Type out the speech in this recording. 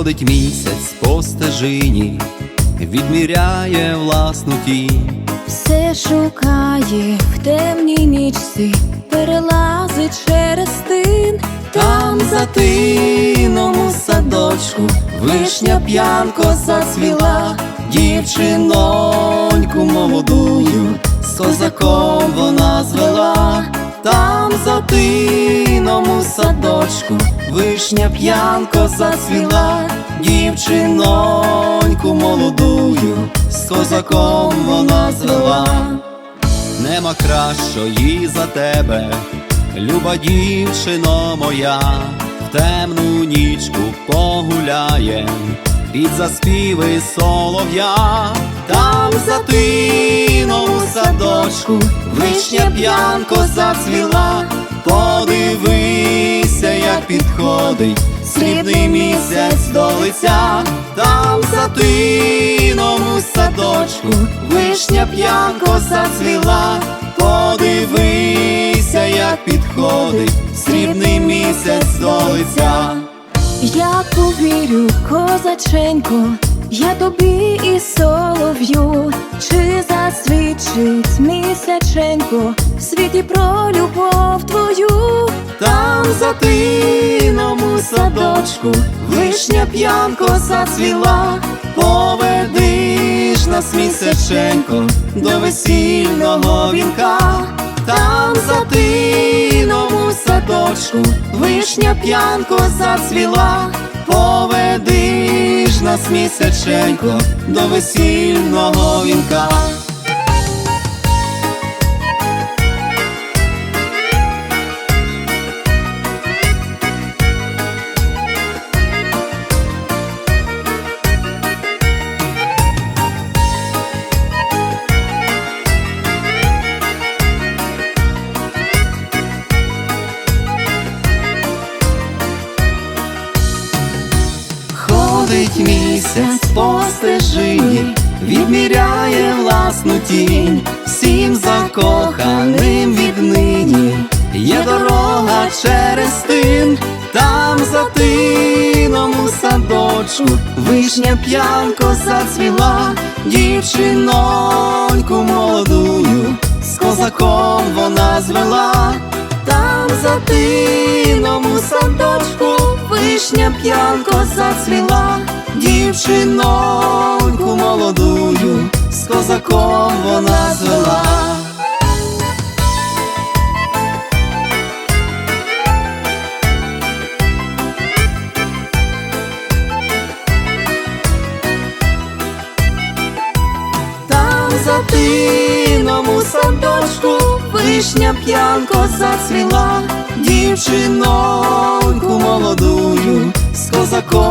Ходить місяць по стежині, відміряє власну тінь. Все шукає в темній нічці, перелазить через тин. Там за тином у садочку вишня п'янко зацвіла, дівчиноньку молодую, з козаком вона звела, там за тином у садочку. Вишня п'янко зацвіла, дівчиноньку молодую, з козаком вона звела. Нема кращої за тебе, люба дівчино моя, в темну нічку погуляє, під заспіви солов'я, там за тином у садочку вишня п'янко зацвіла, подивися, як підходить срібний місяць до лиця, там за тином у садочку вишня п'янко зацвіла, подивися, як підходить срібний місяць до лиця. Я повірю, козаченько, я тобі і солов'ю, чи засвідчить місяченько в світі про любов твою. Там за тином у садочку вишня п'янко зацвіла, поведи нас місяченько до весільного вінка, там за тином у садочку вишня п'янко зацвіла, поведи нас місяченько до весільного місяць по відміряє власну тінь, всім закоханим віднині є дорога через тин, там за тином у садочку вишня п'янко зацвіла, дівчиноньку молодую, з козаком вона звела, там за тином у садочку вишня п'янко зацвіла, дівчиноньку молодую, з козаком вона звела. Там за тином у садочку вишня п'янко зацвіла, дівчиноньку молодую, з козаком.